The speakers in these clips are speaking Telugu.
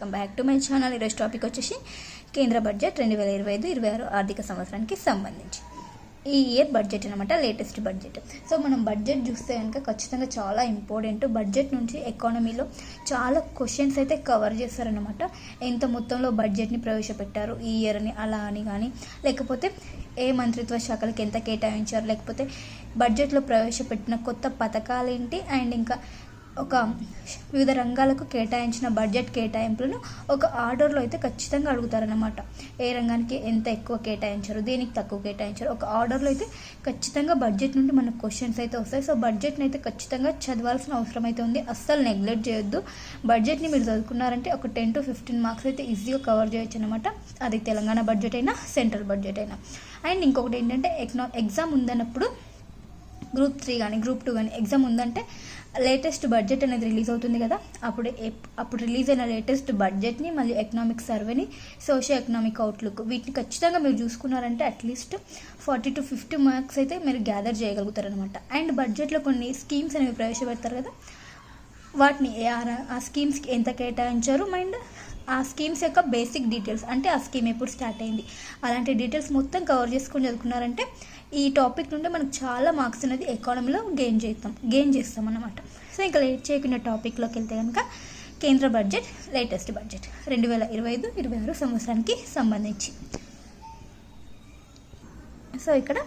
Welcome back to my channel. ఈరోజు టాపిక్ వచ్చేసి కేంద్ర బడ్జెట్ రెండు వేల ఇరవై ఐదు ఇరవై ఆరు ఆర్థిక సంవత్సరానికి సంబంధించి. ఈ ఇయర్ బడ్జెట్ అనమాట లేటెస్ట్ బడ్జెట్. సో మనం బడ్జెట్ చూస్తే కనుక ఖచ్చితంగా చాలా ఇంపార్టెంట్. బడ్జెట్ నుంచి ఎకానమీలో చాలా క్వశ్చన్స్ అయితే కవర్ చేస్తారనమాట ఎంత మొత్తంలో బడ్జెట్ని ప్రవేశపెట్టారు ఈ ఇయర్ అని అలా అని కానీ. లేకపోతే ఏ మంత్రిత్వ శాఖలకు ఎంత కేటాయించారు. లేకపోతే బడ్జెట్లో ప్రవేశపెట్టిన కొత్త పథకాలు ఏంటి అండ్ ఇంకా ఒక వివిధ రంగాలకు కేటాయించిన బడ్జెట్ కేటాయింపులను ఒక ఆర్డర్లో అయితే ఖచ్చితంగా అడుగుతారనమాట ఏ రంగానికి ఎంత ఎక్కువ కేటాయించారు దేనికి తక్కువ కేటాయించారు ఒక ఆర్డర్లో అయితే ఖచ్చితంగా బడ్జెట్ నుండి మనకు క్వశ్చన్స్ అయితే వస్తాయి. సో బడ్జెట్ని అయితే ఖచ్చితంగా చదవాల్సిన అవసరం అయితే ఉంది. అస్సలు నెగ్లెక్ట్ చేయొద్దు. బడ్జెట్ని మీరు చదువుకున్నారంటే ఒక టెన్ టు ఫిఫ్టీన్ మార్క్స్ అయితే ఈజీగా కవర్ చేయొచ్చు అనమాట అది తెలంగాణ బడ్జెట్ అయినా సెంట్రల్ బడ్జెట్ అయినా. అండ్ ఇంకొకటి ఏంటంటే ఎగ్నా ఎగ్జామ్ ఉందన్నప్పుడు గ్రూప్ త్రీ కానీ గ్రూప్ టూ కానీ ఎగ్జామ్ ఉందంటే లేటెస్ట్ బడ్జెట్ అనేది రిలీజ్ అవుతుంది కదా. అప్పుడు అప్పుడు రిలీజ్ అయిన లేటెస్ట్ బడ్జెట్ని మళ్ళీ ఎకనామిక్ సర్వేని సోషియో ఎకనామిక్ అవుట్లుక్ వీటిని ఖచ్చితంగా మీరు చూసుకున్నారంటే at least forty to fifty marks అయితే మీరు గ్యాదర్ చేయగలుగుతారనమాట అండ్ బడ్జెట్లో కొన్ని స్కీమ్స్ అనేవి ప్రవేశపెడతారు కదా. వాటిని ఆ- ఆ స్కీమ్స్కి ఎంత కేటాయించారు? అండ్ ఆ స్కీమ్స్ యొక్క బేసిక్ డీటెయిల్స్ అంటే ఆ స్కీమ్ ఎప్పుడు స్టార్ట్ అయింది? అలాంటి డీటెయిల్స్ మొత్తం కవర్ చేసుకొని చదువుకున్నారంటే ఈ టాపిక్ నుండి మనకు చాలా మార్క్స్ అనేది ఎకానమీలో గెయిన్ చేస్తాం గెయిన్ చేస్తాం అన్నమాట. సో ఇంకా లేట్ చేయకుండా టాపిక్లోకి వెళ్తే కనుక కేంద్ర బడ్జెట్ లేటెస్ట్ బడ్జెట్ రెండు వేల ఇరవై ఐదు ఇరవై ఆరు సంవత్సరానికి సంబంధించి. సో ఇక్కడ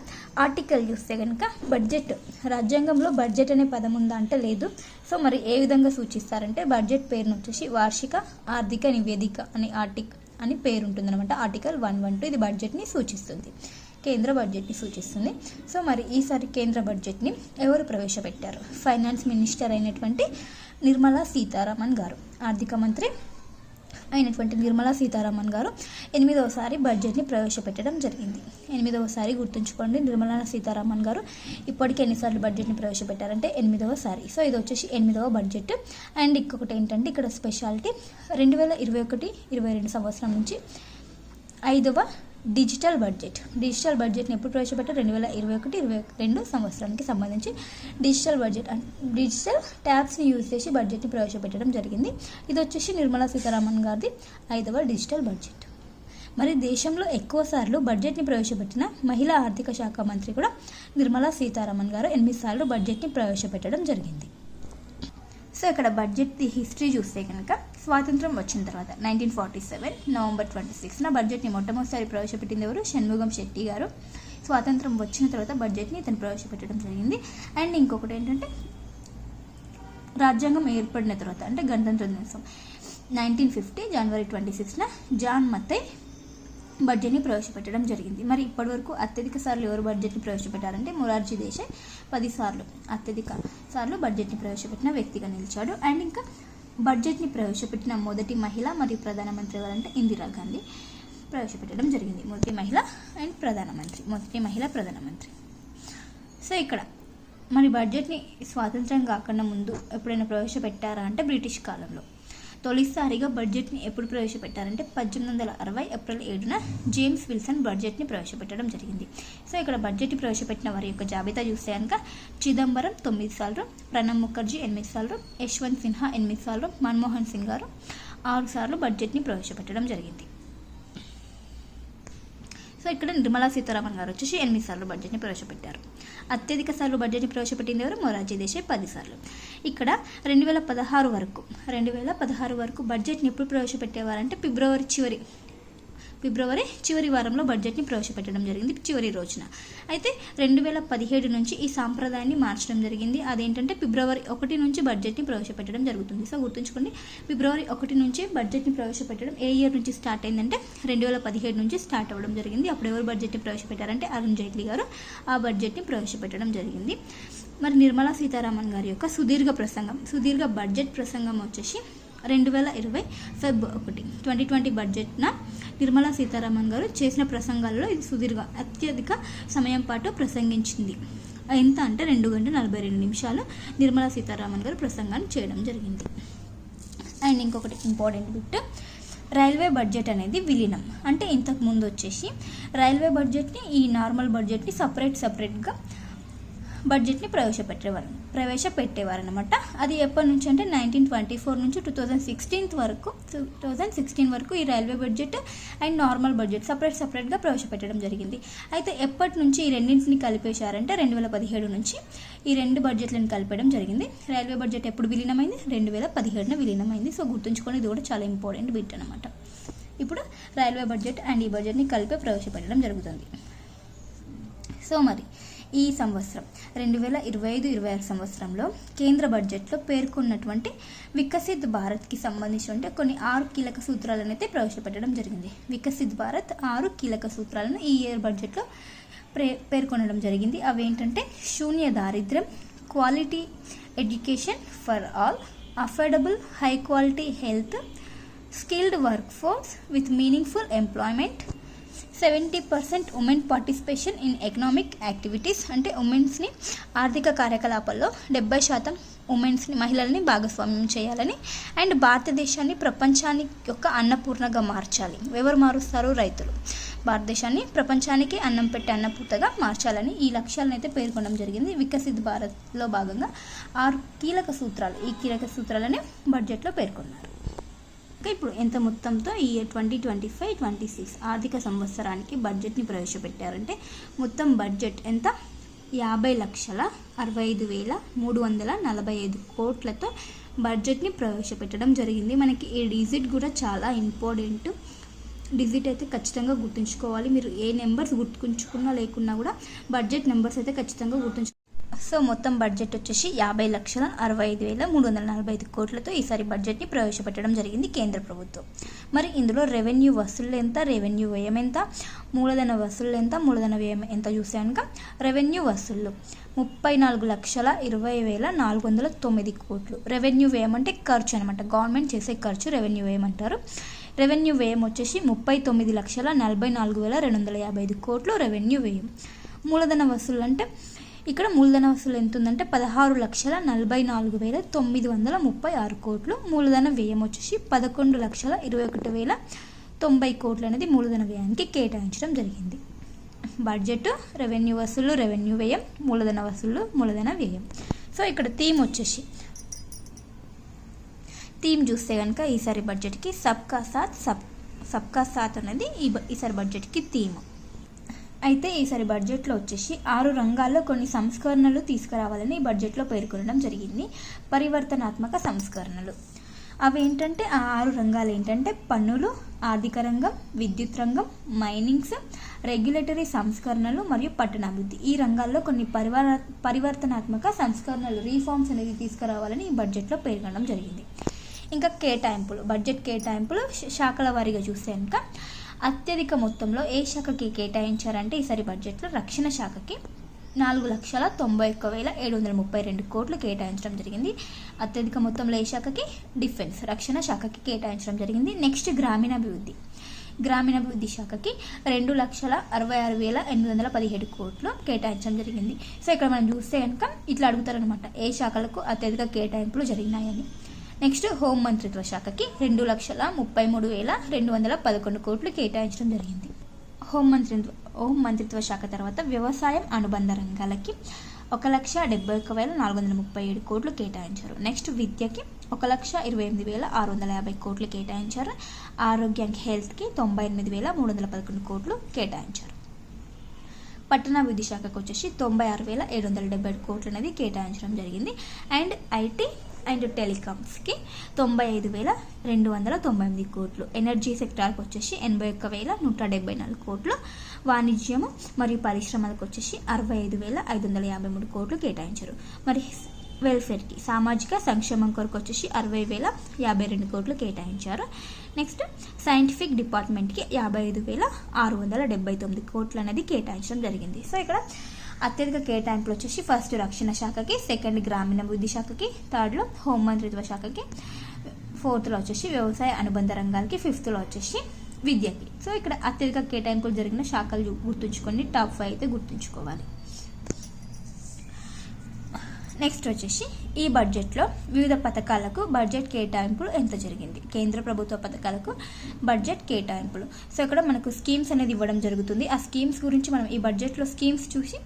ఆర్టికల్ చూస్తే కనుక బడ్జెట్ రాజ్యాంగంలో బడ్జెట్ అనే పదం ఉందా అంటే లేదు. సో మరి ఏ విధంగా సూచిస్తారంటే బడ్జెట్ పేరును వచ్చేసి వార్షిక ఆర్థిక నివేదిక అని ఆర్టిక్ అని పేరు ఉంటుందన్నమాట. ఆర్టికల్ వన్ వన్ టూ ఇది బడ్జెట్ని సూచిస్తుంది. కేంద్ర బడ్జెట్ని సూచిస్తుంది. సో మరి ఈసారి కేంద్ర బడ్జెట్ని ఎవరు ప్రవేశపెట్టారు? ఫైనాన్స్ మినిస్టర్ అయినటువంటి నిర్మలా సీతారామన్ గారు ఆర్థిక మంత్రి అయినటువంటి నిర్మలా సీతారామన్ గారు ఎనిమిదవసారి బడ్జెట్ని ప్రవేశపెట్టడం జరిగింది. ఎనిమిదవసారి గుర్తుంచుకోండి నిర్మలా సీతారామన్ గారు ఇప్పటికి ఎన్నిసార్లు బడ్జెట్ని ప్రవేశపెట్టారంటే ఎనిమిదవసారి సో ఇది వచ్చేసి ఎనిమిదవ బడ్జెట్. అండ్ ఇంకొకటి ఏంటంటే ఇక్కడ స్పెషాలిటీ రెండు వేల ఇరవై ఒకటి ఇరవై రెండు సంవత్సరం నుంచి ఐదవ డిజిటల్ బడ్జెట్. డిజిటల్ బడ్జెట్ని ఎప్పుడు ప్రవేశపెట్టారు? రెండు వేల ఇరవై ఒకటి ఇరవై రెండు సంవత్సరానికి సంబంధించి డిజిటల్ బడ్జెట్ డిజిటల్ ట్యాబ్స్ని యూజ్ చేసి బడ్జెట్ని ప్రవేశపెట్టడం జరిగింది. ఇది వచ్చేసి నిర్మలా సీతారామన్ గారిది ఐదవ డిజిటల్ బడ్జెట్. మరి దేశంలో ఎక్కువసార్లు బడ్జెట్ని ప్రవేశపెట్టిన మహిళా ఆర్థిక శాఖ మంత్రి కూడా నిర్మలా సీతారామన్ గారు ఎనిమిది సార్లు బడ్జెట్ని ప్రవేశపెట్టడం జరిగింది. సో ఇక్కడ బడ్జెట్ హిస్టరీ చూస్తే కనుక స్వాతంత్రం వచ్చిన తర్వాత nineteen forty seven November twenty సిక్స్న బడ్జెట్ని మొట్టమొదటిసారి ప్రవేశపెట్టింది ఎవరు? షణ్ముగం శెట్టి గారు. స్వాతంత్రం వచ్చిన తర్వాత బడ్జెట్ని ఇతను ప్రవేశపెట్టడం జరిగింది. అండ్ ఇంకొకటి ఏంటంటే రాజ్యాంగం ఏర్పడిన తర్వాత అంటే గణతంత్ర దినోత్సవం. నైన్టీన్ ఫిఫ్టీ జనవరి ట్వంటీ సిక్స్న జాన్ మత్తై బడ్జెట్ని ప్రవేశపెట్టడం జరిగింది. మరి ఇప్పటివరకు అత్యధిక సార్లు ఎవరు బడ్జెట్ని ప్రవేశపెట్టారంటే మొరార్జీ దేశాయ్ పదిసార్లు అత్యధిక సార్లు బడ్జెట్ని ప్రవేశపెట్టిన వ్యక్తిగా నిలిచాడు. అండ్ ఇంకా బడ్జెట్ని ప్రవేశపెట్టిన మొదటి మహిళ మరియు ప్రధానమంత్రి ఎవరంటే ఇందిరాగాంధీ ప్రవేశపెట్టడం జరిగింది. మొదటి మహిళ అండ్ ప్రధానమంత్రి మొదటి మహిళ ప్రధానమంత్రి. సో ఇక్కడ మరి బడ్జెట్ని స్వాతంత్రం కాకుండా ముందు ఎప్పుడైనా ప్రవేశపెట్టారా అంటే బ్రిటిష్ కాలంలో. తొలిసారిగా బడ్జెట్ని ఎప్పుడు ప్రవేశపెట్టారంటే పద్దెనిమిది వందల అరవై ఏప్రిల్ ఏడున జేమ్స్ విల్సన్ బడ్జెట్ని ప్రవేశపెట్టడం జరిగింది. సో ఇక్కడ బడ్జెట్ని ప్రవేశపెట్టిన వారి యొక్క జాబితా చూస్తే కనుక చిదంబరం తొమ్మిది సార్లు ప్రణబ్ ముఖర్జీ ఎనిమిది సార్లు యశ్వంత్ సిన్హా ఎనిమిది సార్లు మన్మోహన్ సింగ్ గారు ఆరు సార్లు బడ్జెట్ని ప్రవేశపెట్టడం జరిగింది. సో ఇక్కడ నిర్మలా సీతారామన్ గారు వచ్చేసి ఎనిమిది సార్లు బడ్జెట్ని ప్రవేశపెట్టారు. అత్యధిక సార్లు బడ్జెట్ని ప్రవేశపెట్టింది ఎవరు? మొరార్జీ దేశాయ్ పది సార్లు. ఇక్కడ రెండు వేల పదహారు వరకు రెండు వేల పదహారు వరకు బడ్జెట్ని ఎప్పుడు ప్రవేశపెట్టేవారంటే ఫిబ్రవరి చివరి ఫిబ్రవరి చివరి వారంలో బడ్జెట్ని ప్రవేశపెట్టడం జరిగింది చివరి రోజున. అయితే రెండు వేల పదిహేడు నుంచి ఈ సాంప్రదాయాన్ని మార్చడం జరిగింది. అదేంటంటే ఫిబ్రవరి ఒకటి నుంచి బడ్జెట్ని ప్రవేశపెట్టడం జరుగుతుంది. సో గుర్తుంచుకోండి ఫిబ్రవరి ఒకటి నుంచి బడ్జెట్ని ప్రవేశపెట్టడం ఏ ఇయర్ నుంచి స్టార్ట్ అయిందంటే రెండు వేల పదిహేడు నుంచి స్టార్ట్ అవ్వడం జరిగింది. అప్పుడు ఎవరు బడ్జెట్ని ప్రవేశపెట్టారంటే అరుణ్ జైట్లీ గారు ఆ బడ్జెట్ని ప్రవేశపెట్టడం జరిగింది. మరి నిర్మలా సీతారామన్ గారి యొక్క సుదీర్ఘ ప్రసంగం సుదీర్ఘ బడ్జెట్ ప్రసంగం వచ్చేసి రెండు వేల ఇరవై ఫెబ్ ఒకటి ట్వంటీ ట్వంటీ బడ్జెట్న నిర్మలా సీతారామన్ గారు చేసిన ప్రసంగాల్లో ఇది సుదీర్ఘ అత్యధిక సమయం పాటు ప్రసంగించింది. ఎంత అంటే రెండు గంటల నలభై రెండు నిమిషాలు నిర్మలా సీతారామన్ గారు ప్రసంగాన్ని చేయడం జరిగింది. అండ్ ఇంకొకటి ఇంపార్టెంట్ బిట్ రైల్వే బడ్జెట్ అనేది విలీనం. అంటే ఇంతకు ముందు వచ్చేసి రైల్వే బడ్జెట్ని ఈ నార్మల్ బడ్జెట్ని సపరేట్ సపరేట్గా బడ్జెట్ని ప్రవేశపెట్టేవారు ప్రవేశపెట్టేవారు అనమాట అది ఎప్పటి నుంచి అంటే నైన్టీన్ ట్వంటీ ఫోర్ నుంచి టూ థౌజండ్ సిక్స్టీన్త్ వరకు టూ థౌజండ్ సిక్స్టీన్ వరకు ఈ railway budget and normal budget separate సపరేట్గా ప్రవేశపెట్టడం జరిగింది. అయితే ఎప్పటి నుంచి ఈ రెండింటిని కలిపేశారంటే రెండు వేల పదిహేడు నుంచి ఈ రెండు బడ్జెట్లను కలిపడం జరిగింది. రైల్వే బడ్జెట్ ఎప్పుడు విలీనమైంది? రెండు వేల పదిహేడున విలీనమైంది. సో గుర్తుంచుకొని ఇది కూడా చాలా ఇంపార్టెంట్ బిట్ అనమాట ఇప్పుడు రైల్వే బడ్జెట్ అండ్ ఈ బడ్జెట్ని కలిపి ప్రవేశపెట్టడం జరుగుతుంది. సో మరి ఈ సంవత్సరం. రెండు వేల ఇరవై ఐదు ఇరవై ఆరు సంవత్సరంలో కేంద్ర బడ్జెట్లో పేర్కొన్నటువంటి వికసిత్ భారత్కి సంబంధించిన కొన్ని ఆరు కీలక సూత్రాలను అయితే ప్రవేశపెట్టడం జరిగింది. వికసిత్ భారత్ ఆరు కీలక సూత్రాలను ఈ ఇయర్ బడ్జెట్లో ప్రే పేర్కొనడం జరిగింది. అవేంటంటే శూన్య దారిద్ర్యం quality education for all affordable high quality health skilled work force with meaningful employment seventy percent women participation in economic activities అంటే ఉమెన్స్ని ఆర్థిక కార్యకలాపాల్లో డెబ్బై శాతం ఉమెన్స్ని మహిళల్ని భాగస్వామ్యం చేయాలని అండ్ భారతదేశాన్ని ప్రపంచానికి యొక్క అన్నపూర్ణగా మార్చాలి. ఎవరు మారుస్తారు? రైతులు. భారతదేశాన్ని ప్రపంచానికి అన్నం పెట్టే అన్నపూర్తగా మార్చాలని ఈ లక్ష్యాలను అయితే పేర్కొనడం జరిగింది. వికసిత్ భారత్లో భాగంగా ఆరు కీలక సూత్రాలు ఈ కీలక సూత్రాలని బడ్జెట్లో పేర్కొన్నారు. ఇప్పుడు ఎంత మొత్తంతో ఈ twenty twenty five twenty six ఆర్థిక సంవత్సరానికి బడ్జెట్ని ప్రవేశపెట్టారంటే మొత్తం బడ్జెట్ ఎంత? యాభై లక్షల అరవై ఐదు వేల మూడు వందల నలభై ఐదు కోట్లతో బడ్జెట్ని ప్రవేశపెట్టడం జరిగింది. మనకి ఈ డిజిట్ కూడా చాలా ఇంపార్టెంట్ డిజిట్ అయితే ఖచ్చితంగా గుర్తుంచుకోవాలి. మీరు ఏ నెంబర్స్ గుర్తుంచుకున్నా లేకున్నా కూడా బడ్జెట్ నెంబర్స్ అయితే ఖచ్చితంగా గుర్తుంచు సో మొత్తం బడ్జెట్ వచ్చేసి యాభై లక్షల అరవై ఐదు వేల మూడు వందల నలభై ఐదు కోట్లతో ఈసారి బడ్జెట్ని ప్రవేశపెట్టడం జరిగింది కేంద్ర ప్రభుత్వం. మరి ఇందులో రెవెన్యూ వసూళ్ళు ఎంత రెవెన్యూ వ్యయం ఎంత మూలధన వసూళ్ళు ఎంత మూలధన వ్యయం ఎంత చూసాక రెవెన్యూ వసూళ్ళు ముప్పై నాలుగు లక్షల ఇరవై వేల నాలుగు వందల తొమ్మిది కోట్లు. రెవెన్యూ వ్యయం అంటే ఖర్చు అనమాట గవర్నమెంట్ చేసే ఖర్చు రెవెన్యూ వ్యయం అంటారు. రెవెన్యూ వ్యయం వచ్చేసి ముప్పై తొమ్మిది లక్షల నలభై నాలుగు వేల రెండు వందల యాభై ఐదు కోట్లు రెవెన్యూ వ్యయం. మూలధన వసూళ్ళు అంటే ఇక్కడ మూలధన వసూలు ఎంత ఉందంటే పదహారు లక్షల నలభై నాలుగు వేల తొమ్మిది వందల ముప్పై ఆరు కోట్లు. మూలధన వ్యయం వచ్చేసి పదకొండు లక్షల ఇరవై ఒకటి వేల తొంభై కోట్లు అనేది మూలధన వ్యయానికి కేటాయించడం జరిగింది. బడ్జెట్ రెవెన్యూ వసూలు రెవెన్యూ వ్యయం మూలధన వసూలు మూలధన వ్యయం. సో ఇక్కడ థీమ్ వచ్చేసి థీమ్ చూస్తే కనుక ఈసారి బడ్జెట్కి సబ్కా సాత్ సబ్ సబ్కా సాత్ అనేది ఈ బ- ఈసారి బడ్జెట్కి థీమ్. అయితే ఈసారి బడ్జెట్లో వచ్చేసి ఆరు రంగాల్లో కొన్ని సంస్కరణలు తీసుకురావాలని ఈ బడ్జెట్లో పేర్కొనడం జరిగింది. పరివర్తనాత్మక సంస్కరణలు. అవి ఏంటంటే ఆ ఆరు రంగాలు ఏంటంటే పన్నులు ఆర్థిక రంగం విద్యుత్ రంగం మైనింగ్స్ రెగ్యులేటరీ సంస్కరణలు మరియు పట్టణాభివృద్ధి. ఈ రంగాల్లో కొన్ని పరివార పరివర్తనాత్మక సంస్కరణలు రీఫార్మ్స్ అనేది తీసుకురావాలని ఈ బడ్జెట్లో పేర్కొనడం జరిగింది. ఇంకా కేటాయింపులు. బడ్జెట్ కేటాయింపులు శ- శాఖల వారీగా చూస్తే కనుక అత్యధిక మొత్తంలో ఏ శాఖకి కేటాయించారంటే ఈసారి బడ్జెట్లో రక్షణ శాఖకి నాలుగు లక్షల తొంభై ఒక్క వేల ఏడు వందల ముప్పై రెండు కోట్లు కేటాయించడం జరిగింది. అత్యధిక మొత్తంలో ఏ శాఖకి? డిఫెన్స్ రక్షణ శాఖకి కేటాయించడం జరిగింది. నెక్స్ట్ గ్రామీణాభివృద్ధి. గ్రామీణాభివృద్ధి శాఖకి రెండు లక్షల అరవై ఆరు వేల ఎనిమిది వందల పదిహేడు కోట్లు కేటాయించడం జరిగింది. సో ఇక్కడ మనం చూస్తే కనుక ఇట్లా అడుగుతారనమాట ఏ శాఖలకు అత్యధిక కేటాయింపులు జరిగినాయని. నెక్స్ట్ హోం మంత్రిత్వ శాఖకి రెండు లక్షల ముప్పై మూడు వేల రెండు వందల పదకొండు కోట్లు కేటాయించడం జరిగింది. హోం మంత్రిత్వ హోం మంత్రిత్వ శాఖ తర్వాత వ్యవసాయం అనుబంధ రంగాలకి ఒక లక్ష డెబ్బై ఒక్క వేల నాలుగు వందల ముప్పై ఏడు కోట్లు కేటాయించారు. నెక్స్ట్ విద్యకి ఒక లక్ష ఇరవై ఎనిమిది వేల ఆరు వందల యాభై కోట్లు కేటాయించారు. ఆరోగ్యానికి హెల్త్కి తొంభై ఎనిమిది వేల మూడు వందల పదకొండు కోట్లు కేటాయించారు. పట్టణాభివృద్ధి శాఖకు వచ్చేసి తొంభై ఆరు వేల ఏడు వందల డెబ్బై కోట్లు అనేది కేటాయించడం జరిగింది. అండ్ ఐటీ అండ్ టెలికామ్స్కి తొంభై ఐదు వేల రెండు వందల తొంభై ఎనిమిది కోట్లు. ఎనర్జీ సెక్టార్కి వచ్చేసి ఎనభై ఒక్క వేల నూట డెబ్బై నాలుగు కోట్లు. వాణిజ్యము మరియు పరిశ్రమలకు వచ్చేసి అరవై ఐదు వేల ఐదు వందల యాభై మూడు కోట్లు కేటాయించారు. మరి వెల్ఫేర్కి సామాజిక సంక్షేమం కొరకు వచ్చేసి అరవై వేల యాభై రెండు కోట్లు కేటాయించారు. నెక్స్ట్ సైంటిఫిక్ డిపార్ట్మెంట్కి యాభై ఐదు వేల ఆరు వందల డెబ్బై తొమ్మిది కోట్లు అనేది కేటాయించడం జరిగింది. సో ఇక్కడ అత్యధిక కేటాయింపులు వచ్చేసి ఫస్ట్ రక్షణ శాఖకి సెకండ్ గ్రామీణాభివృద్ధి శాఖకి థర్డ్లో హోం మంత్రిత్వ శాఖకి ఫోర్త్లో వచ్చేసి వ్యవసాయ అనుబంధ రంగాలకి ఫిఫ్త్లో వచ్చేసి విద్యకి. సో ఇక్కడ అత్యధిక కేటాయింపులు జరిగిన శాఖలు గుర్తుంచుకొని టాప్ ఫైవ్ అయితే గుర్తుంచుకోవాలి. నెక్స్ట్ వచ్చేసి ఈ బడ్జెట్లో వివిధ పథకాలకు బడ్జెట్ కేటాయింపులు ఎంత జరిగింది? కేంద్ర ప్రభుత్వ పథకాలకు బడ్జెట్ కేటాయింపులు. సో ఇక్కడ మనకు స్కీమ్స్ అనేది ఇవ్వడం జరుగుతుంది. ఆ స్కీమ్స్ గురించి మనం ఈ బడ్జెట్లో స్కీమ్స్ చూసి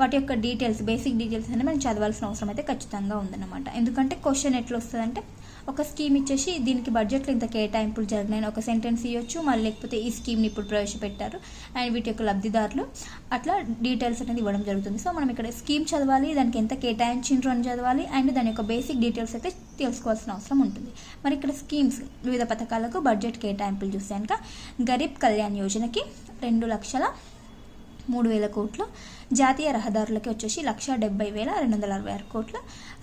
వాటి యొక్క డీటెయిల్స్ బేసిక్ డీటెయిల్స్ అనేది మనం చదవాల్సిన అవసరం అయితే ఖచ్చితంగా ఉందన్నమాట. ఎందుకంటే క్వశ్చన్ ఎట్లా వస్తుందంటే ఒక స్కీమ్ ఇచ్చేసి దీనికి బడ్జెట్లో ఇంత కేటాయింపులు జరిగినాయని ఒక సెంటెన్స్ ఇవ్వచ్చు మళ్ళీ లేకపోతే ఈ స్కీమ్ని ఇప్పుడు ప్రవేశపెట్టారు అండ్ వీటి యొక్క లబ్ధిదారులు. అట్లా డీటెయిల్స్ అనేది ఇవ్వడం జరుగుతుంది. సో మనం ఇక్కడ స్కీమ్ చదవాలి దానికి ఎంత కేటాయించిండ్రు అని చదవాలి అండ్ దాని యొక్క బేసిక్ డీటెయిల్స్ అయితే తెలుసుకోవాల్సిన అవసరం ఉంటుంది. మరి ఇక్కడ స్కీమ్స్ వివిధ పథకాలకు బడ్జెట్ కేటాయింపులు చూస్తే కనుక గరీబ్ కళ్యాణ్ యోజనకి రెండు లక్షల మూడు వేల కోట్లు. జాతీయ రహదారులకి వచ్చేసి లక్ష డెబ్బై వేల రెండు వందల అరవై ఆరు కోట్లు.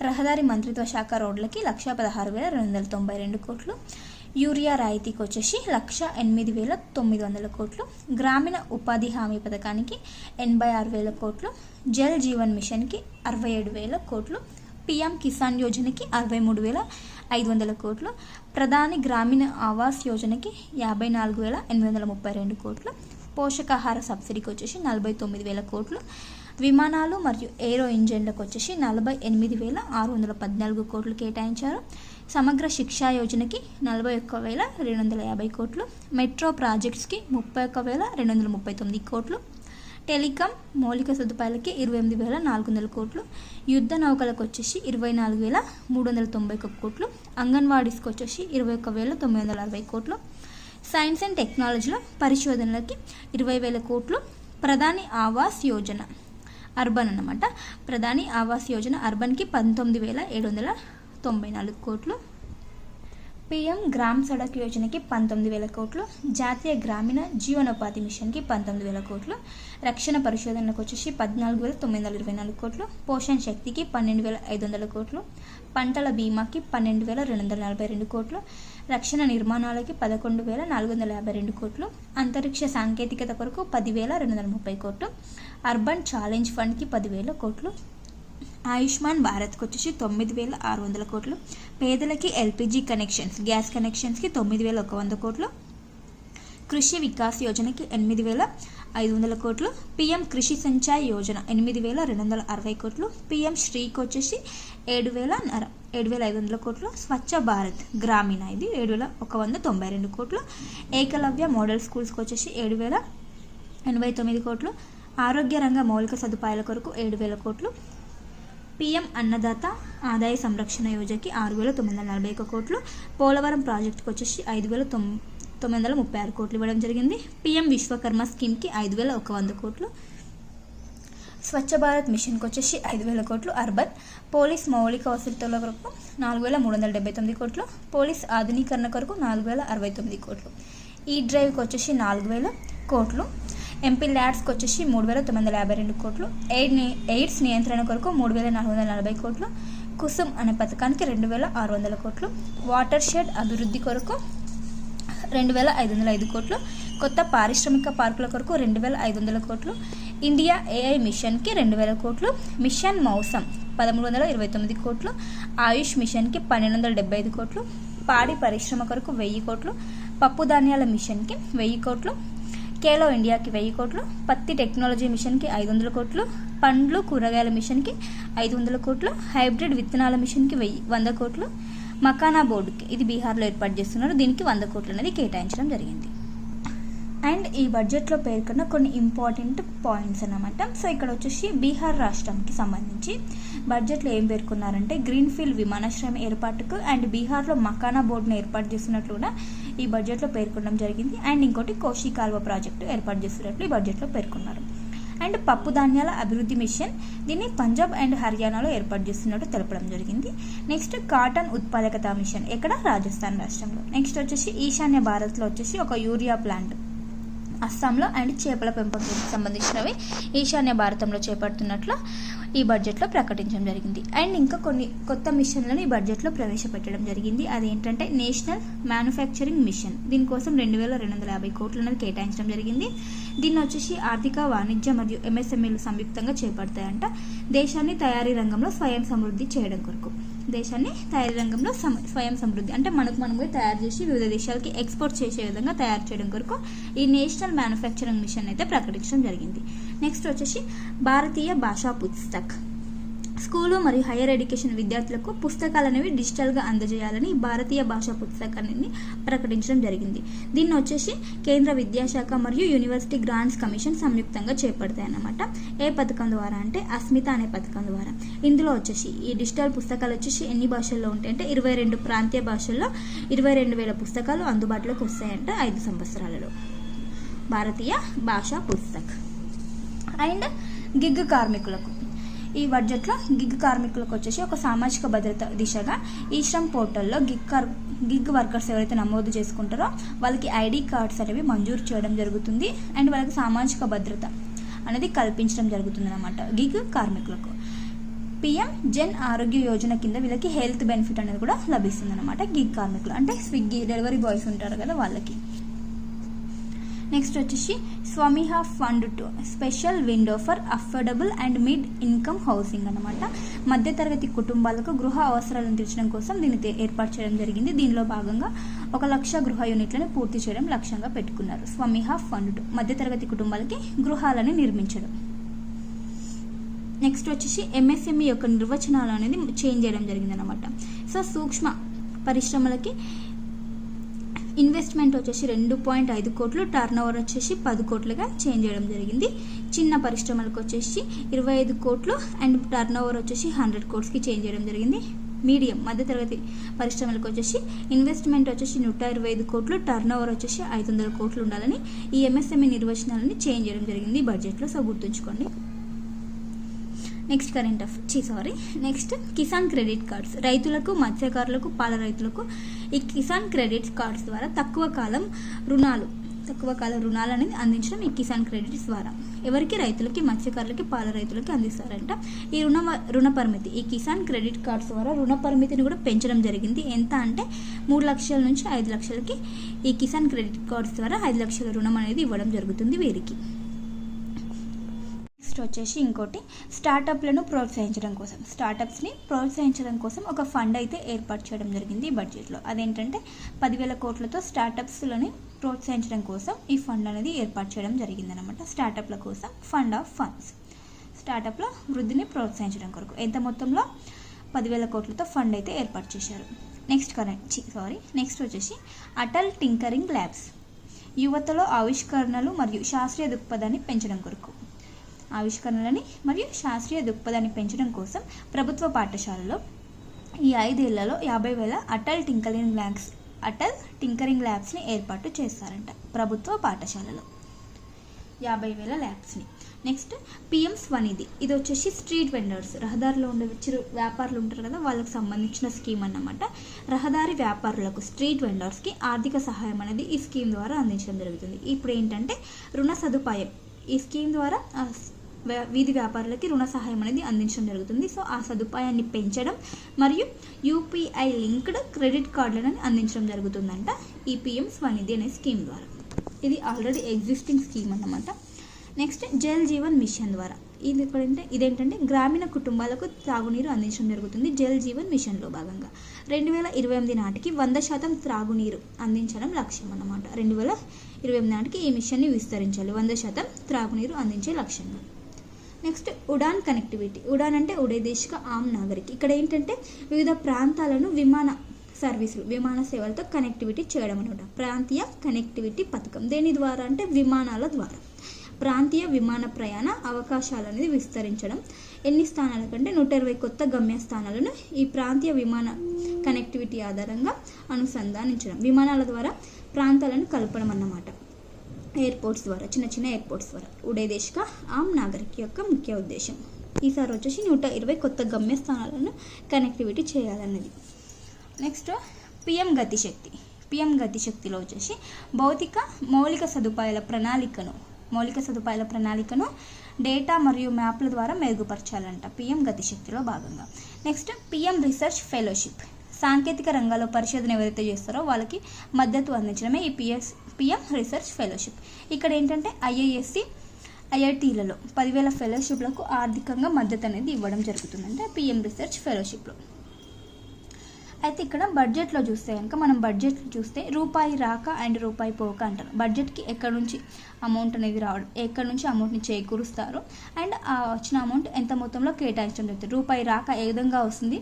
రహదారి మంత్రిత్వ శాఖ రోడ్లకి లక్ష పదహారు వేల రెండు వందల తొంభై రెండు కోట్లు. యూరియా రాయితీకి వచ్చేసి లక్ష ఎనిమిది వేల తొమ్మిది వందల కోట్లు. గ్రామీణ ఉపాధి హామీ పథకానికి ఎనభై ఆరు వేల కోట్లు. జల్ జీవన్ మిషన్కి అరవై ఏడు వేల కోట్లు. పిఎం కిసాన్ యోజనకి అరవై మూడు వేల ఐదు వందల కోట్లు. ప్రధాని గ్రామీణ ఆవాస్ యోజనకి యాభై నాలుగు వేల ఎనిమిది వందల ముప్పై రెండు కోట్లు. పోషకాహార సబ్సిడీకి వచ్చేసి నలభై తొమ్మిది వేల కోట్లు. విమానాలు మరియు ఏరో ఇంజన్లకు వచ్చేసి నలభై ఎనిమిది వేల ఆరు వందల పద్నాలుగు కోట్లు కేటాయించారు. సమగ్ర శిక్షా యోజనకి నలభై ఒక్క వేల రెండు వందల యాభై కోట్లు. మెట్రో ప్రాజెక్ట్స్కి ముప్పై ఒక్క వేల రెండు వందల ముప్పై తొమ్మిది కోట్లు. టెలికాం మౌలిక సదుపాయాలకి ఇరవై ఎనిమిది వేల నాలుగు వందల కోట్లు. యుద్ధ నౌకలకు వచ్చేసి ఇరవై నాలుగు వేల మూడు వందల తొంభై ఒక్క కోట్లు. అంగన్వాడీస్కి వచ్చేసి ఇరవై ఒక్క వేల తొమ్మిది వందల అరవై కోట్లు. సైన్స్ అండ్ టెక్నాలజీలో పరిశోధనలకి ఇరవై వేల కోట్లు ప్రధాని ఆవాస్ యోజన. అర్బన్ అన్నమాట. ప్రధాని ఆవాస్ యోజన అర్బన్కి పంతొమ్మిది వేల ఏడు వందల తొంభై నాలుగు కోట్లు. పిఎం గ్రామ్ సడక్ యోజనకి పంతొమ్మిది వేల కోట్లు. జాతీయ గ్రామీణ జీవనోపాధి మిషన్కి పంతొమ్మిది వేల కోట్లు. రక్షణ పరిశోధనలకు వచ్చేసి పద్నాలుగు వేల తొమ్మిది వందల ఇరవై నాలుగు కోట్లు. పోషణ శక్తికి పన్నెండు వేల ఐదు వందల కోట్లు. పంటల బీమాకి పన్నెండు వేల రెండు వందల నలభై రెండు కోట్లు. రక్షణ నిర్మాణాలకి పదకొండు వేల నాలుగు వందల యాభై రెండు కోట్లు అంతరిక్ష సాంకేతికత కొరకు పదివేల రెండు వందల ముప్పై కోట్లు అర్బన్ ఛాలెంజ్ ఫండ్కి పదివేల కోట్లు ఆయుష్మాన్ భారత్కి వచ్చేసి తొమ్మిది వేల ఆరు వందల కోట్లు పేదలకి ఎల్పిజి కనెక్షన్స్ గ్యాస్ కనెక్షన్స్కి తొమ్మిది వేల ఒక వంద కోట్లు కృషి వికాస్ యోజనకి ఎనిమిది వేల ఐదు వందల కోట్లు పిఎం కృషి సంచాయ్ యోజన ఎనిమిది వేల రెండు వందల అరవై కోట్లు పిఎం శ్రీకి వచ్చేసి ఏడు వేల ఏడు వేల ఐదు వందల కోట్లు. స్వచ్ఛ భారత్ గ్రామీణ. ఇది ఏడు వేల ఒక వంద తొంభై రెండు కోట్లు. ఏకలవ్య మోడల్ స్కూల్స్కి వచ్చేసి ఏడు వేల ఎనభై తొమ్మిది కోట్లు. ఆరోగ్య రంగ మౌలిక సదుపాయాల కొరకు ఏడు వేల కోట్లు. పిఎం అన్నదాత ఆదాయ సంరక్షణ యోజనకి ఆరు వేల తొమ్మిది వందల నలభై ఒక కోట్లు. పోలవరం ప్రాజెక్టుకి వచ్చేసి ఐదు వేల తొమ్ తొమ్మిది వందల ముప్పై ఆరు కోట్లు ఇవ్వడం జరిగింది. పిఎం విశ్వకర్మ స్కీమ్కి ఐదు వేల ఒక వంద కోట్లు. స్వచ్ఛ భారత్ మిషన్కి వచ్చేసి ఐదు వేల కోట్లు అర్బన్ పోలీస్ మౌలిక వసతుల కొరకు నాలుగు వేల మూడు వందల డెబ్బై తొమ్మిది కోట్లు పోలీస్ ఆధునీకరణ కొరకు నాలుగు వేల అరవై తొమ్మిది కోట్లు. ఈ డ్రైవ్కి వచ్చేసి నాలుగు వేల కోట్లు ఎంపీ ల్యాడ్స్కి వచ్చేసి మూడు వేల తొమ్మిది వందల యాభై రెండు కోట్లు ఎయిడ్ ఎయిడ్స్ నియంత్రణ కొరకు మూడు వేల నాలుగు వందల నలభై కోట్లు కుసుమ్ అనే పథకానికి రెండు వేల ఆరు వందల కోట్లు వాటర్ షెడ్ అభివృద్ధి కొరకు రెండు వేల ఐదు వందల ఐదు కోట్లు కొత్త పారిశ్రామిక పార్కుల కొరకు రెండు వేల ఐదు వందల కోట్లు ఇండియా ఏఐ మిషన్కి రెండు వేల కోట్లు మిషన్ మౌసం పదమూడు వందల ఇరవై తొమ్మిది కోట్లు ఆయుష్ మిషన్కి పన్నెండు వందల డెబ్బై ఐదు కోట్లు పాడి పరిశ్రమ కొరకు వెయ్యి కోట్లు పప్పు ధాన్యాల మిషన్కి వెయ్యి కోట్లు కేలో ఇండియాకి వెయ్యి కోట్లు పత్తి టెక్నాలజీ మిషన్కి ఐదు వందల కోట్లు పండ్లు కూరగాయల మిషన్కి ఐదు వందల కోట్లు హైబ్రిడ్ విత్తనాల మిషన్కి వెయ్యి వంద కోట్లు మకానా బోర్డుకి ఇది బీహార్లో ఏర్పాటు చేస్తున్నారు దీనికి వంద కోట్లు అనేది కేటాయించడం జరిగింది. అండ్ ఈ బడ్జెట్లో పేర్కొన్న కొన్ని ఇంపార్టెంట్ పాయింట్స్ అన్నమాట. సో ఇక్కడ వచ్చేసి బీహార్ రాష్ట్రంకి సంబంధించి బడ్జెట్లో ఏం పేర్కొన్నారంటే గ్రీన్ ఫీల్డ్ విమానాశ్రయం ఏర్పాటుకు అండ్ బీహార్లో మకానా బోర్డును ఏర్పాటు చేస్తున్నట్లు కూడా ఈ బడ్జెట్లో పేర్కొనడం జరిగింది. అండ్ ఇంకోటి కోషి కాల్వ ప్రాజెక్టు ఏర్పాటు చేస్తున్నట్లు ఈ బడ్జెట్లో పేర్కొన్నారు. అండ్ పప్పు ధాన్యాల అభివృద్ధి మిషన్ దీన్ని పంజాబ్ అండ్ హర్యానాలో ఏర్పాటు చేస్తున్నట్టు తెలపడం జరిగింది. నెక్స్ట్ కాటన్ ఉత్పాదకత మిషన్ ఎక్కడ? రాజస్థాన్ రాష్ట్రంలో. నెక్స్ట్ వచ్చేసి ఈశాన్య భారత్లో వచ్చేసి ఒక యూరియా ప్లాంట్ అస్సాంలో అండ్ చేపల పెంపకానికి సంబంధించినవి. ఈశాన్య భారతంలో చేపడుతున్నట్లు ఈ బడ్జెట్లో ప్రకటించడం జరిగింది. అండ్ ఇంకా కొన్ని కొత్త మిషన్లను ఈ బడ్జెట్లో ప్రవేశపెట్టడం జరిగింది. అదేంటంటే నేషనల్ మ్యానుఫ్యాక్చరింగ్ మిషన్. దీనికోసం రెండు వేల రెండు వందల యాభై కోట్లు అనేది కేటాయించడం జరిగింది. దీన్ని వచ్చేసి ఆర్థిక వాణిజ్య మరియు ఎంఎస్ఎంఈలు సంయుక్తంగా చేపడతాయంట. దేశాన్ని తయారీ రంగంలో స్వయం సమృద్ధి చేయడం కొరకు. దేశాన్ని తయారీ రంగంలో స్వయం సమృద్ధి అంటే మనకు మనమే తయారు చేసి వివిధ దేశాలకి ఎక్స్పోర్ట్ చేసే విధంగా తయారు చేయడం కొరకు ఈ నేషనల్ మ్యానుఫ్యాక్చరింగ్ మిషన్ అయితే ప్రకటించడం జరిగింది. నెక్స్ట్ వచ్చేసి భారతీయ భాషా పుస్తక్. స్కూలు మరియు హైయర్ ఎడ్యుకేషన్ విద్యార్థులకు పుస్తకాలు అనేవి డిజిటల్గా అందజేయాలని భారతీయ భాషా పుస్తకాన్ని ప్రకటించడం జరిగింది. దీన్ని వచ్చేసి కేంద్ర విద్యాశాఖ మరియు యూనివర్సిటీ గ్రాంట్స్ కమిషన్ సంయుక్తంగా చేపడతాయి అన్నమాట ఏ పథకం ద్వారా అంటే అస్మిత అనే పథకం ద్వారా. ఇందులో వచ్చేసి ఈ డిజిటల్ పుస్తకాలు వచ్చేసి ఎన్ని భాషల్లో ఉంటాయి అంటే ఇరవై రెండు ప్రాంతీయ భాషల్లో ఇరవై రెండు వేల పుస్తకాలు అందుబాటులోకి వస్తాయంట ఐదు సంవత్సరాలలో. భారతీయ భాషా పుస్తక్. అండ్ గిగ్ కార్మికులకు. ఈ బడ్జెట్లో గిగ్ కార్మికులకు వచ్చేసి ఒక సామాజిక భద్రత దిశగా ఈ శ్రమ్ పోర్టల్లో గిగ్ కార్ గిగ్ వర్కర్స్ ఎవరైతే నమోదు చేసుకుంటారో వాళ్ళకి ఐడి కార్డ్స్ అనేవి మంజూరు చేయడం జరుగుతుంది అండ్ వాళ్ళకి సామాజిక భద్రత అనేది కల్పించడం జరుగుతుంది అనమాట గిగ్ కార్మికులకు. పిఎం జన్ ఆరోగ్య యోజన కింద వీళ్ళకి హెల్త్ బెనిఫిట్ అనేది కూడా లభిస్తుంది అనమాట గిగ్ కార్మికులు. అంటే స్విగ్గీ డెలివరీ బాయ్స్ ఉంటారు కదా వాళ్ళకి. నెక్స్ట్ వచ్చేసి స్వమిహ fund two special window for affordable and mid income housing అనమాట మధ్యతరగతి కుటుంబాలకు గృహ అవసరాలను తీర్చడం కోసం దీన్ని ఏర్పాటు చేయడం జరిగింది. దీనిలో భాగంగా ఒక లక్ష గృహ యూనిట్లను పూర్తి చేయడం లక్ష్యంగా పెట్టుకున్నారు స్వమిహ ఫండ్ టు మధ్యతరగతి కుటుంబాలకి గృహాలను నిర్మించడం. నెక్స్ట్ వచ్చేసి ఎంఎస్ఎంఈ యొక్క నిర్వచనాలు అనేది చేంజ్ చేయడం జరిగింది అనమాట సో సూక్ష్మ పరిశ్రమలకి ఇన్వెస్ట్మెంట్ వచ్చేసి రెండు పాయింట్ ఐదు కోట్లు టర్న్ ఓవర్ వచ్చేసి పది కోట్లుగా చేంజ్ చేయడం జరిగింది. చిన్న పరిశ్రమలకు వచ్చేసి ఇరవై ఐదు కోట్లు అండ్ టర్న్ ఓవర్ వచ్చేసి హండ్రెడ్ కోట్స్కి చేంజ్ చేయడం జరిగింది. మీడియం మధ్యతరగతి పరిశ్రమలకు వచ్చేసి ఇన్వెస్ట్మెంట్ వచ్చేసి నూట ఇరవై ఐదు కోట్లు టర్న్ ఓవర్ వచ్చేసి ఐదు వందల కోట్లు ఉండాలని ఈ ఎంఎస్ఎంఈ నిర్వచనాలని చేంజ్ చేయడం జరిగింది. బడ్జెట్లో సో గుర్తుంచుకోండి. నెక్స్ట్ కరెంట్ అఫ్ చీ sorry next Kisan credit cards రైతులకు మత్స్యకారులకు పాల రైతులకు ఈ కిసాన్ క్రెడిట్ కార్డ్స్ ద్వారా తక్కువ కాలం రుణాలు తక్కువ కాలం రుణాలు అనేది అందించడం ఈ కిసాన్ క్రెడిట్స్ ద్వారా. ఎవరికి? రైతులకి మత్స్యకారులకి పాల రైతులకి అందిస్తారంట. ఈ రుణ రుణ పరిమితి ఈ కిసాన్ క్రెడిట్ కార్డ్స్ ద్వారా రుణ పరిమితిని కూడా పెంచడం జరిగింది. ఎంత అంటే మూడు లక్షల నుంచి ఐదు లక్షలకి ఈ కిసాన్ క్రెడిట్ కార్డ్స్ ద్వారా ఐదు లక్షల రుణం అనేది ఇవ్వడం జరుగుతుంది వీరికి. నెక్స్ట్ వచ్చేసి ఇంకోటి స్టార్టప్లను ప్రోత్సహించడం కోసం. స్టార్టప్స్ని ప్రోత్సహించడం కోసం ఒక ఫండ్ అయితే ఏర్పాటు చేయడం జరిగింది ఈ బడ్జెట్లో. అదేంటంటే పదివేల కోట్లతో స్టార్టప్స్లని ప్రోత్సహించడం కోసం ఈ ఫండ్ అనేది ఏర్పాటు చేయడం జరిగిందనమాట స్టార్టప్ల కోసం ఫండ్ ఆఫ్ ఫండ్స్. స్టార్టప్ల వృద్ధిని ప్రోత్సహించడం కొరకు ఎంత మొత్తంలో పదివేల కోట్లతో ఫండ్ అయితే ఏర్పాటు చేశారు. Next current sorry. నెక్స్ట్ వచ్చేసి అటల్ టింకరింగ్ ల్యాబ్స్. యువతలో ఆవిష్కరణలు మరియు శాస్త్రీయ దృక్పథాన్ని పెంచడం కొరకు. ఆవిష్కరణలని మరియు శాస్త్రీయ దృక్పథాన్ని పెంచడం కోసం ప్రభుత్వ పాఠశాలలో ఈ ఐదేళ్ళలో యాభై వేల Atal tinkering labs Atal tinkering ల్యాబ్స్ని ఏర్పాటు చేస్తారంట ప్రభుత్వ పాఠశాలలో. యాభై వేల ల్యాబ్స్ని. Next PM Svanidhi. ఇది వచ్చేసి స్ట్రీట్ వెండర్స్. రహదారిలో ఉండే చిరు వ్యాపారులు ఉంటారు కదా వాళ్ళకి సంబంధించిన స్కీమ్ అన్నమాట. రహదారి వ్యాపారులకు స్ట్రీట్ వెండర్స్కి ఆర్థిక సహాయం అనేది ఈ స్కీమ్ ద్వారా అందించడం జరుగుతుంది. ఇప్పుడు ఏంటంటే రుణ సదుపాయం. ఈ స్కీమ్ ద్వారా వీధి వ్యాపారులకి రుణ సహాయం అనేది అందించడం జరుగుతుంది. సో ఆ సదుపాయాన్ని పెంచడం మరియు యూపీఐ లింక్డ్ క్రెడిట్ కార్డులను అందించడం జరుగుతుందంట ఈ పిఎం స్వనిధి అనే స్కీమ్ ద్వారా. ఇది ఆల్రెడీ ఎగ్జిస్టింగ్ స్కీమ్ అన్నమాట. నెక్స్ట్ జల్ జీవన్ మిషన్ ద్వారా. ఇది ఎక్కడంటే ఇదేంటంటే గ్రామీణ కుటుంబాలకు త్రాగునీరు అందించడం జరుగుతుంది జల్ జీవన్ మిషన్లో భాగంగా. రెండు వేల ఇరవై ఎనిమిది నాటికి వంద శాతం త్రాగునీరు అందించడం లక్ష్యం అన్నమాట. రెండు వేల ఇరవై ఎనిమిది నాటికి ఈ మిషన్ని విస్తరించాలి. వంద శాతం త్రాగునీరు అందించే లక్ష్యంగా. Next Udaan connectivity. ఉడాన్ అంటే ఉడేదేశిక ఆమ్ నాగరిక్. ఇక్కడ ఏంటంటే వివిధ ప్రాంతాలను విమాన సర్వీసులు విమాన సేవలతో కనెక్టివిటీ చేయడం అనమాట. ప్రాంతీయ కనెక్టివిటీ పథకం. దేని ద్వారా అంటే విమానాల ద్వారా. ప్రాంతీయ విమాన ప్రయాణ అవకాశాలు అనేది విస్తరించడం. ఎన్ని స్థానాల కంటే నూట ఇరవై కొత్త గమ్యస్థానాలను ఈ ప్రాంతీయ విమాన కనెక్టివిటీ ఆధారంగా అనుసంధానించడం. విమానాల ద్వారా ప్రాంతాలను కలపడం అన్నమాట. ఎయిర్పోర్ట్స్ ద్వారా చిన్న చిన్న ఎయిర్పోర్ట్స్ ద్వారా. ఉడేదేశిక ఆమ్ నాగరిక్ యొక్క ముఖ్య ఉద్దేశం. ఈసారి వచ్చేసి నూట ఇరవై కొత్త గమ్యస్థానాలను కనెక్టివిటీ చేయాలన్నది. Next PM Gatishakti. పిఎం గతిశక్తిలో వచ్చేసి భౌతిక మౌలిక సదుపాయాల ప్రణాళికను మౌలిక సదుపాయాల ప్రణాళికను డేటా మరియు మ్యాప్ల ద్వారా మెరుగుపరచాలంట పిఎం గతిశక్తిలో భాగంగా. నెక్స్ట్ పిఎం రీసెర్చ్ ఫెలోషిప్ సాంకేతిక రంగాల్లో పరిశోధన ఎవరైతే చేస్తారో వాళ్ళకి మద్దతు అందించడమే ఈ పిఎస్ పిఎం రీసెర్చ్ ఫెలోషిప్. ఇక్కడ ఏంటంటే ఐఐఎస్సి ఐఐటీలలో పదివేల ఫెలోషిప్లకు ఆర్థికంగా మద్దతు అనేది ఇవ్వడం జరుగుతుందంటే పిఎం రీసెర్చ్ ఫెలోషిప్లో. అయితే ఇక్కడ బడ్జెట్లో చూస్తే కనుక మనం బడ్జెట్ చూస్తే రూపాయి రాక అండ్ రూపాయి పోక అంటారు. బడ్జెట్కి ఎక్కడి నుంచి అమౌంట్ అనేది రావడం ఎక్కడి నుంచి అమౌంట్ని చేకూరుస్తారు అండ్ ఆ వచ్చిన అమౌంట్ ఎంత మొత్తంలో కేటాయించడం జరుగుతుంది. రూపాయి రాక ఏ విధంగా వస్తుంది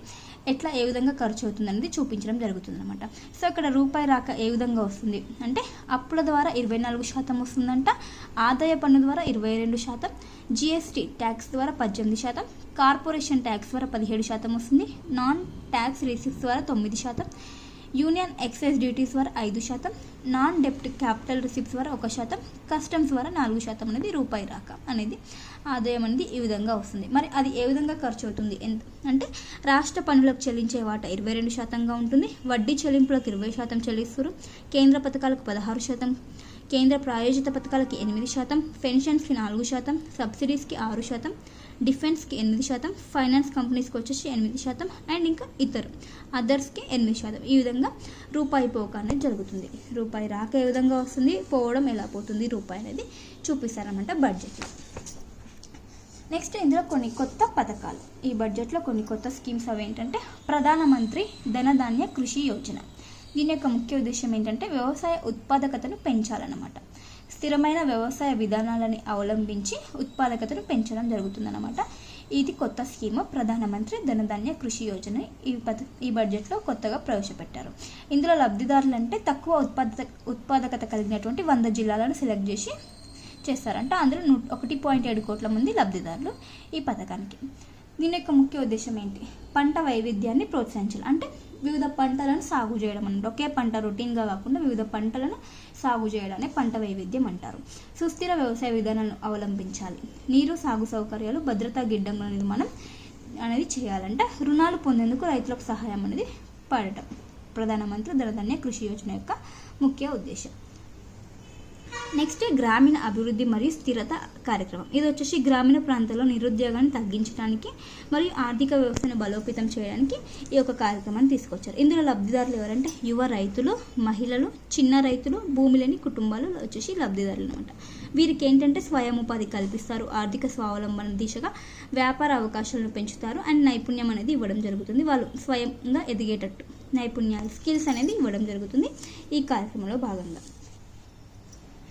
ఎట్లా ఏ విధంగా ఖర్చు అవుతుంది అనేది చూపించడం జరుగుతుంది అనమాట సో ఇక్కడ రూపాయి రాక ఏ విధంగా వస్తుంది? అంటే అప్పుల ద్వారా ఇరవై నాలుగు శాతం వస్తుందంట ఆదాయ పన్ను ద్వారా ఇరవై రెండు శాతం జిఎస్టీ ట్యాక్స్ ద్వారా పద్దెనిమిది శాతం కార్పొరేషన్ ట్యాక్స్ ద్వారా పదిహేడు శాతం వస్తుంది నాన్ ట్యాక్స్ రిసీప్ట్స్ ద్వారా తొమ్మిది శాతం యూనియన్ ఎక్సైజ్ డ్యూటీస్ ద్వారా ఐదు శాతం నాన్ డెప్ట్ క్యాపిటల్ రిసిప్ట్స్ ద్వారా ఒక శాతం కస్టమ్స్ ద్వారా నాలుగు శాతం అనేది రూపాయి రాక అనేది ఆదాయం అనేది ఈ విధంగా వస్తుంది. మరి అది ఏ విధంగా ఖర్చు అవుతుంది ఎంత అంటే రాష్ట్ర పన్నులకు చెల్లించే వాటా ఇరవై రెండు శాతంగా ఉంటుంది వడ్డీ చెల్లింపులకు ఇరవై శాతం చెల్లిస్తారు కేంద్ర పథకాలకు పదహారు శాతం కేంద్ర ప్రాయోజిత పథకాలకి ఎనిమిది శాతం పెన్షన్స్కి నాలుగు శాతం సబ్సిడీస్కి ఆరు శాతం డిఫెన్స్కి ఎనిమిది శాతం ఫైనాన్స్ కంపెనీస్కి వచ్చేసి ఎనిమిది శాతం అండ్ ఇంకా ఇతరు అదర్స్కి ఎనిమిది శాతం. ఈ విధంగా రూపాయి పోక అనేది జరుగుతుంది. రూపాయి రాక ఏ విధంగా వస్తుంది? పోవడం ఎలా పోతుంది? రూపాయి అనేది చూపిస్తారనమాట బడ్జెట్లో నెక్స్ట్ ఇందులో కొన్ని కొత్త పథకాలు. ఈ బడ్జెట్లో కొన్ని కొత్త స్కీమ్స్ అవి ఏంటంటే ప్రధానమంత్రి ధనధాన్య కృషి యోజన. దీని యొక్క ముఖ్య ఉద్దేశం ఏంటంటే వ్యవసాయ ఉత్పాదకతను పెంచాలన్నమాట. స్థిరమైన వ్యవసాయ విధానాలని అవలంబించి ఉత్పాదకతను పెంచడం జరుగుతుందన్నమాట. ఇది కొత్త స్కీమ్ ప్రధానమంత్రి ధనధాన్య కృషి యోజన ఈ పథ ఈ బడ్జెట్లో కొత్తగా ప్రవేశపెట్టారు. ఇందులో లబ్ధిదారులు అంటే తక్కువ ఉత్పాదక ఉత్పాదకత కలిగినటువంటి వంద జిల్లాలను సెలెక్ట్ చేసి చేస్తారంట. అందులో నూ ఒకటి పాయింట్ ఏడు కోట్ల మంది లబ్ధిదారులు ఈ పథకానికి. దీని యొక్క ముఖ్య ఉద్దేశం ఏంటి? పంట వైవిధ్యాన్ని ప్రోత్సహించాలి. అంటే వివిధ పంటలను సాగు చేయడం అన్నమాట. ఒకే పంట రొటీన్గా కాకుండా వివిధ పంటలను సాగు చేయడాన్ని పంట వైవిధ్యం అంటారు. సుస్థిర వ్యవసాయ విధానాలను అవలంబించాలి. నీరు సాగు సౌకర్యాలు భద్రతా గిడ్డంగుల నిర్మాణం మనం అనేది చేయాలంటే. రుణాలు పొందేందుకు రైతులకు సహాయం అనేది పడటం. ప్రధానమంత్రి ధనధాన్య కృషి యోజన యొక్క ముఖ్య ఉద్దేశం నెక్స్ట్ గ్రామీణ అభివృద్ధి మరియు స్థిరత కార్యక్రమం. ఇది వచ్చేసి గ్రామీణ ప్రాంతాల్లో నిరుద్యోగాన్ని తగ్గించడానికి మరియు ఆర్థిక వ్యవస్థను బలోపేతం చేయడానికి ఈ యొక్క కార్యక్రమాన్ని తీసుకొచ్చారు. ఇందులో లబ్ధిదారులు ఎవరంటే యువ రైతులు మహిళలు చిన్న రైతులు భూమి లేని కుటుంబాలు వచ్చేసి లబ్ధిదారులు అనమాట వీరికి ఏంటంటే స్వయం ఉపాధి కల్పిస్తారు ఆర్థిక స్వావలంబన దిశగా వ్యాపార అవకాశాలను పెంచుతారు అండ్ నైపుణ్యం అనేది ఇవ్వడం జరుగుతుంది. వాళ్ళు స్వయంగా ఎదిగేటట్టు నైపుణ్యాలు స్కిల్స్ అనేది ఇవ్వడం జరుగుతుంది ఈ కార్యక్రమంలో భాగంగా.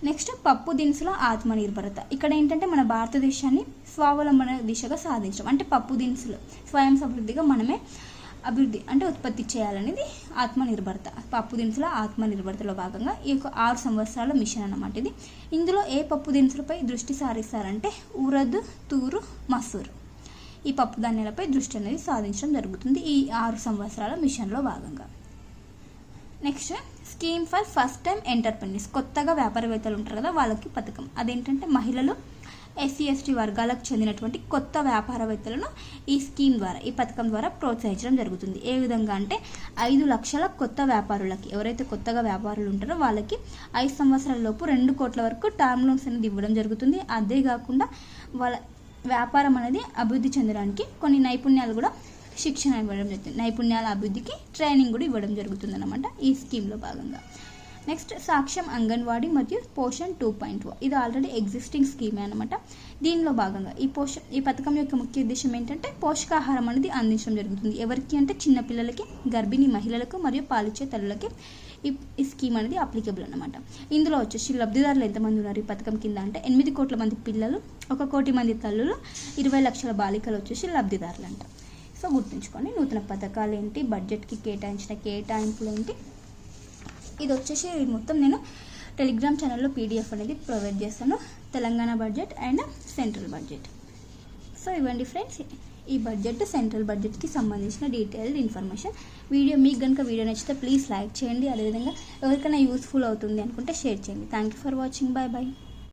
నెక్స్ట్ పప్పు దినుసుల ఆత్మనిర్భరత. ఇక్కడ ఏంటంటే మన భారతదేశాన్ని స్వావలంబన దిశగా సాధించడం. అంటే పప్పు దినుసులు స్వయం సమృద్ధిగా మనమే అభివృద్ధి అంటే ఉత్పత్తి చేయాలనేది ఆత్మనిర్భరత. పప్పు దినుసుల ఆత్మనిర్భరతలో భాగంగా ఈ యొక్క ఆరు సంవత్సరాల మిషన్ అన్నమాట ఇది. ఇందులో ఏ పప్పు దినుసులపై దృష్టి సారిస్తారంటే ఉరద్ తూరు మసూర్. ఈ పప్పు ధాన్యాలపై దృష్టి అనేది సాధించడం జరుగుతుంది ఈ ఆరు సంవత్సరాల మిషన్లో భాగంగా. Next scheme for first time entrepreneurs. కొత్తగా వ్యాపారవేత్తలు ఉంటారు కదా వాళ్ళకి పథకం. అదేంటంటే మహిళలు ఎస్సీ ఎస్టీ వర్గాలకు చెందినటువంటి కొత్త వ్యాపారవేత్తలను ఈ స్కీమ్ ద్వారా ఈ పథకం ద్వారా ప్రోత్సహించడం జరుగుతుంది. ఏ విధంగా అంటే ఐదు లక్షల కొత్త వ్యాపారులకి ఎవరైతే కొత్తగా వ్యాపారులు ఉంటారో వాళ్ళకి ఐదు సంవత్సరాల లోపు రెండు కోట్ల వరకు టర్మ్ లోన్స్ అనేది ఇవ్వడం జరుగుతుంది. అదే కాకుండా వాళ్ళ వ్యాపారం అనేది అభివృద్ధి చెందడానికి కొన్ని నైపుణ్యాలు కూడా శిక్షణ ఇవ్వడం జరుగుతుంది. నైపుణ్యాల అభివృద్ధికి ట్రైనింగ్ కూడా ఇవ్వడం జరుగుతుంది అనమాట ఈ స్కీమ్లో భాగంగా. నెక్స్ట్ సాక్ష్యం అంగన్వాడీ మరియు పోషన్ టూ పాయింట్ ఇది ఆల్రెడీ ఎగ్జిస్టింగ్ స్కీమే అనమాట దీనిలో భాగంగా ఈ పోష ఈ పథకం యొక్క ముఖ్య ఉద్దేశం ఏంటంటే పోషకాహారం అనేది అందించడం జరుగుతుంది. ఎవరికి అంటే చిన్నపిల్లలకి గర్భిణీ మహిళలకు మరియు పాలిచ్చే తల్లులకి ఈ స్కీమ్ అనేది అప్లికబుల్ అనమాట ఇందులో వచ్చేసి లబ్ధిదారులు ఎంతమంది ఉన్నారు ఈ పథకం కింద అంటే ఎనిమిది కోట్ల మంది పిల్లలు ఒక కోటి మంది తల్లులు ఇరవై లక్షల బాలికలు వచ్చేసి లబ్ధిదారులు అంటారు సో గుర్తుంచుకోండి నూతన పథకాలు ఏంటి బడ్జెట్కి కేటాయించిన కేటాయింపులు ఏంటి ఇది వచ్చేసి మొత్తం నేను టెలిగ్రామ్ ఛానల్లో పీడిఎఫ్ అనేది ప్రొవైడ్ చేస్తాను. Telangana budget and central budget. So ఇవ్వండి ఫ్రెండ్స్ ఈ బడ్జెట్ సెంట్రల్ బడ్జెట్కి సంబంధించిన డీటెయిల్డ్ ఇన్ఫర్మేషన్. వీడియో మీకు కనుక వీడియో నచ్చితే ప్లీజ్ లైక్ చేయండి. అదేవిధంగా ఎవరికైనా యూస్ఫుల్ అవుతుంది అనుకుంటే షేర్ చేయండి. Thank you for watching. Bye bye